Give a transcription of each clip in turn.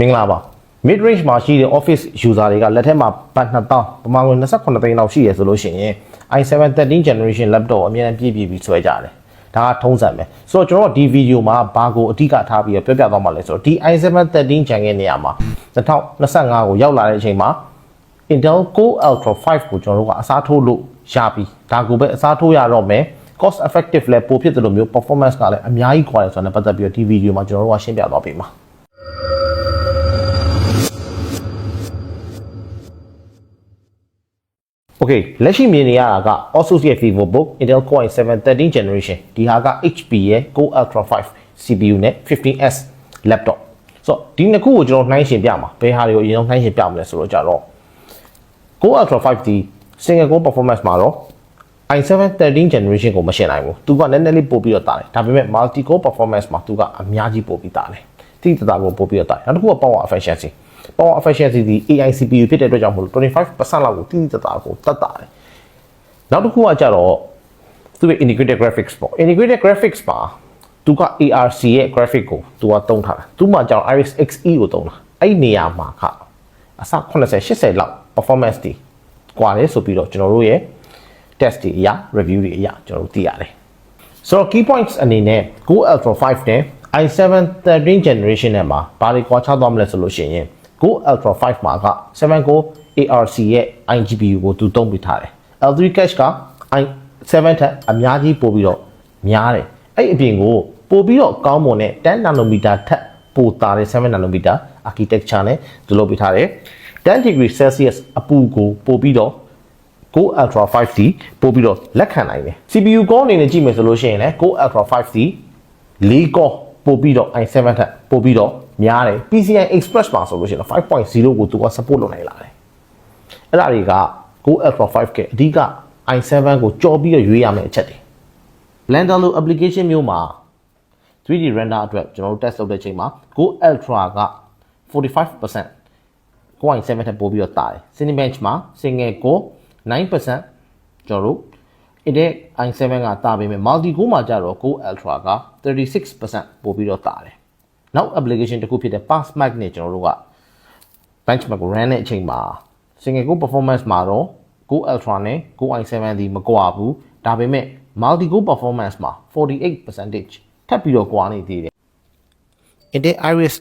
မင်္ဂလာပါ mid range မှာရှိတဲ့ office user တွေကလက်ထက်မှာပတ်2000ပမာဏ28သိန်းလောက်ရှိရဆိုလို့ရှိရင် i7 13 generation laptop အမြဲတမ်းပြည့်ပြည့်ပြီးဆွဲကြတယ်ဒါကထုံးစံပဲဆိုတော့ကျွန်တော်တို့ဒီဗီဒီယိုမှာဘာကိုအဓိကထားပြီးပြောပြသွားမှာလဲဆိုတော့ဒီ i7 13 gen ရဲ့နေရာမှာ2025ကိုရောက်လာတဲ့အချိန်မှာ Intel Core Ultra 5ကိုကျွန်တော်တို့ကအစားထိုးလို့ရပြီဒါကိုပဲအစားထိုးရတော့မယ် cost effective လဲပိုဖြစ်တယ်လို့မျိုး performance ကလည်းအများကြီးကွာတယ်ဆိုတော့ပတ်သက်ပြီးတော့ဒီဗီဒီယိုမှာကျွန်တော်တို့ကရှင်းပြသွားပေးမှာ Okay လက်ရှိမြင်နေရတာက Asus ရဲ့ VivoBook Intel Core i7 13 generation ဒီဟာက HP ရဲ့ Core Ultra 5 CPU နဲ့ 15S laptop ဆိုတော့ဒီနှစ်ခုကိုကျွန်တော်နှိုင်းယှဉ်ပြမှာဘယ်ဟာတွေကိုအရင်ဆုံးနှိုင်းယှဉ်ပြမလဲဆိုတော့ကြတော့ Core Ultra 5ဒီ single core performance မှာတော့ i7 13 generation ကိုမရှင်းနိုင်ဘူးသူကနည်းနည်းလေးပို့ပြီးတော့တာတယ်ဒါပေမဲ့ multi core performance မှာသူကအများကြီးပို့ပြီးတာတယ်တိတတာကိုပို့ပြီးတော့တာတယ်နောက်တစ်ခုက power efficiency power efficiency ဒီ AI CPU ဖြစ်တဲ့အတွက်ကြောင့်မလို့25%လောက်ကိုတိတိတတာကိုတတ်တာတယ်နောက်တစ်ခုကကြတော့သူရဲ့ integrated graphics ပေါ့ integrated graphics မှာသူက ARC ရဲ့ graphic ကိုသူကတုံးထားတာသူမှကျတော့ Iris Xe ကိုတုံးတာအဲ့ဒီနေရာမှာကအစ80 80လောက် performance တွေကွာတယ်ဆိုပြီးတော့ကျွန်တော်တို့ရဲ့ test တွေအရာ review တွေအရာကျွန်တော်တို့သိရတယ်ဆိုတော့ key points အနေနဲ့ Go Ultra 5နဲ့ i7 13 generation နဲ့မှာဘာတွေကွာခြားသွားမလဲဆိုလို့ရှိရင် Go Ultra 5မှာက7 Go ARC ရဲ့ iGPU ကိုသူသုံးပေးထားတယ် L3 cache က i7 ထက်အများကြီးပိုပြီးတော့များတယ်အဲ့အပြင်ကိုပိုပြီးတော့ကောင်းမွန်တဲ့10 nanometer ထက်ပိုတာတဲ့7 nanometer architecture နဲ့သူလုပ်ပေးထားတယ်10 degree celsius အပူကိုပိုပြီးတော့ Go Ultra 5D ပို့ပြီးတော့လက်ခံနိုင်တယ် CPU core အနေနဲ့ကြည့်မယ်ဆိုလို့ရှိရင်လည်း Go Ultra 5D 4 core ပို့ပြီးတော့ i7 ထက်ပို့ပြီးတော့များတယ် PCI Express မှာဆိုလို့ရှိရင်5.0ကိုသူက support လုပ်နိုင်လာတယ်အဲ့ဒါတွေက Go Ultra 5ကအဓိက i7 ကိုကြော်ပြီးတော့ရွေးရမယ့်အချက်တွေ Blender လို application မျိုးမှာ 3D render အတွက်ကျွန်တော်တို့ test လုပ်တဲ့အချိန်မှာ Go Ultra က45%ကိုယ်7ထက်ပိုပြီးတော့တာတယ် Cinebench မှာ single core 9%ကျွန်တော်တို့ Intel i7 ကတာပေမဲ့ multi core မှာကြတော့ Go Ultra က36%ပိုပြီးတော့တာတယ်နောက် application တစ်ခုဖြစ်တဲ့ PassMark နဲ့ကျွန်တော်တို့က benchmark run တဲ့အချိန်မှာ single core performance မှာတော့ Go Ultra နဲ့ Go i7 ဒီမကွာဘူးဒါပေမဲ့ multi core performance မှာ48%ထပ်ပြီးတော့ကွာနေသေးတယ် Intel Iris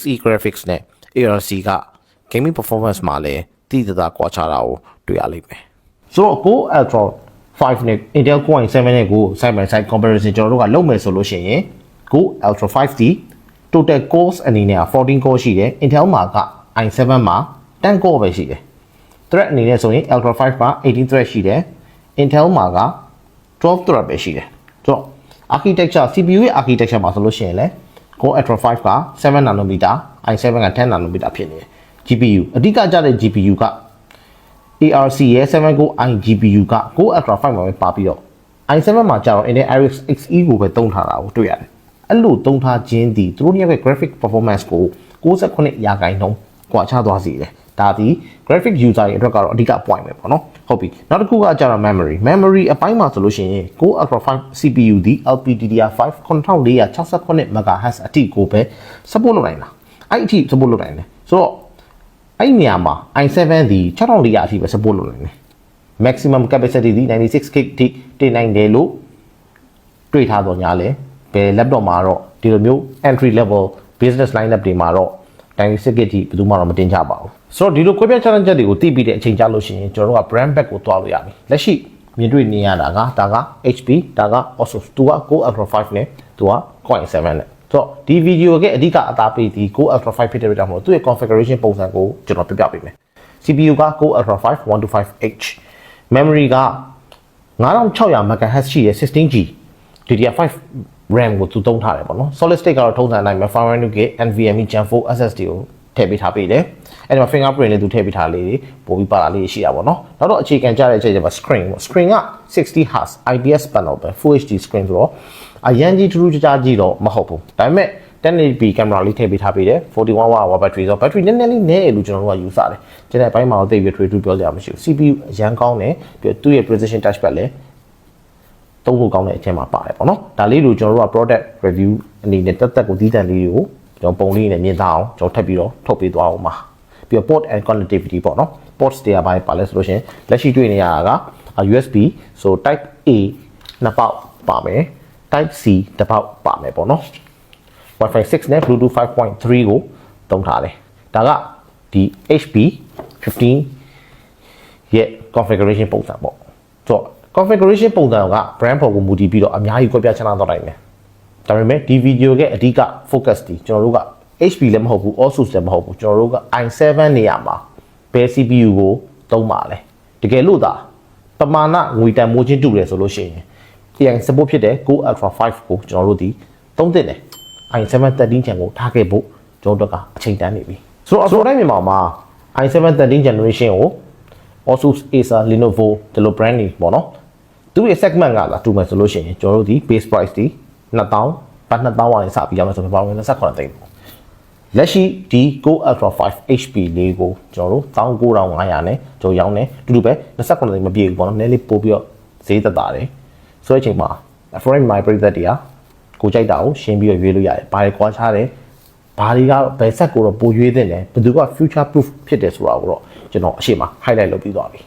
Xe graphics နဲ့ ARC က gaming performance မှာလည်းတိတိကျကျကွာခြားတာကိုတွေ့ရလိမ့်မယ်။ဆိုတော့ Go Ultra 5နဲ့ Intel Core i7 နဲ့ကို side by side comparison ကျွန်တော်တို့ကလုပ်မယ်ဆိုလို့ရှိရင် Go Ultra 5D total cores အနေနဲ့14 core ရှိတယ်။ Intel မှာက i7 မှာ10 core ပဲရှိတယ်။ thread အနေနဲ့ဆိုရင် Ultra 5မှာ18 thread ရှိတယ်။ Intel မှာက12 thread ပဲရှိတယ်။ဆိုတော့ architecture CPU ရဲ့ architecture မှာဆိုလို့ရှိရင်လည်း Core Ultra 5က7 nanometer i7 က10 nanometer ဖြစ်နေတယ် GPU အဓိကကြတဲ့ GPU က ARC ရဲ့7 Go iGPU က Core Ultra 5မှာပဲပါပြီးတော့ i7 မှာကျတော့ Intel Iris Xe ကိုပဲသုံးထားတာကိုတွေ့ရတယ်အဲ့လိုသုံးထားခြင်းဒီသူတို့ရဲ့ graphic performance ကို68ရာခိုင်နှုန်းကွာခြားသွားစေတယ်ဒါဒီ graphic user တွေအတွက်ကတော့အဓိက point ပဲပေါ့နော်ဟုတ်ပြီနောက်တစ်ခုကကျတော့ memory memory အပိုင်းမှာဆိုလို့ရှိရင် Core Ultra 5 CPU ဒီ LPDDR5 9468 MHz အထိကိုပဲ support လုပ်နိုင်တာအဲ့အထိ support လုပ်နိုင်တယ်ဆိုတော့ အဲ့ဒီနေရာမှာ i7 ဒီ6400အထိပဲ support လုပ်နိုင်တယ် maximum capacity ဒီ 96GB ထိတင်နိုင်တယ်လို့တွေ့ထားတော့ညာလဲဘယ် laptop မှာတော့ဒီလိုမျိုး entry level business lineup တွေမှာတော့ 96GB ထိဘယ်သူမှတော့မတင်ကြပါဘူးဆိုတော့ဒီလိုခွဲပြ challenge တွေကိုသိပြီးတဲ့အချိန်ကြာလို့ရှိရင်ကျွန်တော်တို့က brand back ကိုတွားလို့ရပြီလက်ရှိမြင်တွေ့နေရတာကဒါက HP ဒါက Asus သူက Core Ultra 5နဲ့သူက Core i7 နဲ့ ဆိုတော့ဒီဗီဒီယိုကအဓိကအသားပေးဒီ Core Ultra 5ဖြစ်တဲ့အတွက်ကြောင့်မလို့သူ့ရဲ့ configuration ပုံစံကိုကျွန်တော်ပြပြပေးမယ် CPU က Core Ultra 5 125H memory က9600 MHz ရှိတဲ့ 16G DDR5 RAM ကိုသူသုံးထားတယ်ပေါ့နော် solid state ကတော့ထုံးစံအတိုင်းပဲ 512GB NVMe Gen 4 SSD ကို ထည့်ပေးထားပေးတယ်အဲ့ဒီမှာ fingerprint နဲ့သူထည့်ပေးထားလေးတွေပို့ပြီးပါလာလေးရှိတာပေါ့နော်နောက်တော့အခြေခံကြတဲ့အချက်ကျမှ screen ပေါ့ screen က 60 Hz IPS panel ပဲ Full HD screen ဆိုတော့အရန်ကြီးထူးထူးခြားခြားကြီးတော့မဟုတ်ဘူးဒါပေမဲ့ 1080p ကင်မရာလေးထည့်ပေးထားပေးတယ်41 watt hour battery ဆိုတော့ battery နည်းနည်းလေးနည်းတယ်လို့ကျွန်တော်တို့ကယူဆတယ်ကျန်တဲ့အပိုင်းမှာတော့သိပြီး trade to ပြောကြရမရှိဘူး CPU အရန်ကောင်းတယ်ပြီးတော့သူ့ရဲ့ precision touchpad လည်းသုံးဖို့ကောင်းတဲ့အချက်မှာပါတယ်ပေါ့နော်ဒါလေးလိုကျွန်တော်တို့က product review အနေနဲ့တက်တက်ကိုဒီတန်လေးတွေကို ကျွန်တော်ပုံလေးနဲ့မြင်သားအောင်ကျွန်တော်ထပ်ပြီးတော့ထုတ်ပေးသွားအောင်ပါပြီးတော့ port and connectivity ပေါ့နော် ports တွေကဘာပါလဲဆိုလို့ရှိရင်လက်ရှိတွေ့နေရတာက USB ဆို type A နှစ်ပေါက်ပါမယ် type C တစ်ပေါက်ပါမယ်ပေါ့နော် Wi-Fi 6နဲ့ Bluetooth 5.3ကိုသုံးထားတယ်ဒါကဒီ HP 15ရဲ့ configuration ပုံစံပေါ့ဆိုတော့ configuration ပုံစံက brand ပေါ်ကိုမူတည်ပြီးတော့အများကြီးကွဲပြားခြားနားသွားနိုင်တယ် ဒါပေမဲ့ဒီဗီဒီယိုရဲ့အဓိက focus ဒီကျွန်တော်တို့က HP လည်းမဟုတ်ဘူး Asus လည်းမဟုတ်ဘူးကျွန်တော်တို့က i7 နေရာမှာဘယ် CPU ကိုသုံးပါလဲတကယ်လို့သာပမာဏငွေတန်မိုးချင်းတူတယ်ဆိုလို့ရှိရင် AI support ဖြစ်တဲ့ Go Ultra 5ကိုကျွန်တော်တို့ဒီသုံးသင့်တယ် i7 13 gen ကိုထားခဲ့ဖို့ကျွန်တော်တို့ကအချိန်တန်းနေပြီဆိုတော့အစောတိုင်းမြန်မာမှာ i7 13 generation ကို Asus Acer Lenovo ဒီလို brand တွေပေါ့နော်သူ့ရဲ့ segment ကလာတူမယ်ဆိုလို့ရှိရင်ကျွန်တော်တို့ဒီ base price ဒီ 2000ပတ်2000ဝန်းစပြီးရမယ်ဆိုတော့ဘာလို့လဲ28သိန်းပေါ့လက်ရှိဒီ Go Ultra 5 HP လေးကိုကျွန်တော်တို့19500နဲ့ကျွန်တော်ရောင်းတယ်တူတူပဲ28သိန်းမပြည့်ဘူးပေါ့နော်နည်းလေးပို့ပြီးတော့ဈေးသက်သာတယ်ဆိုတဲ့အချိန်မှာ foreign my ပြည်သက်တွေကကိုကြိုက်တာကိုရှင်းပြီးတော့ရွေးလို့ရတယ်ဘာတွေကွာခြားတယ်ဘာတွေကဘယ်ဆက်ကိုတော့ပိုရွေးတဲ့လဲဘယ်သူက future proof ဖြစ်တယ်ဆိုတာကိုတော့ကျွန်တော်အရှိမ highlight လုပ်ပြီးသွားပြီ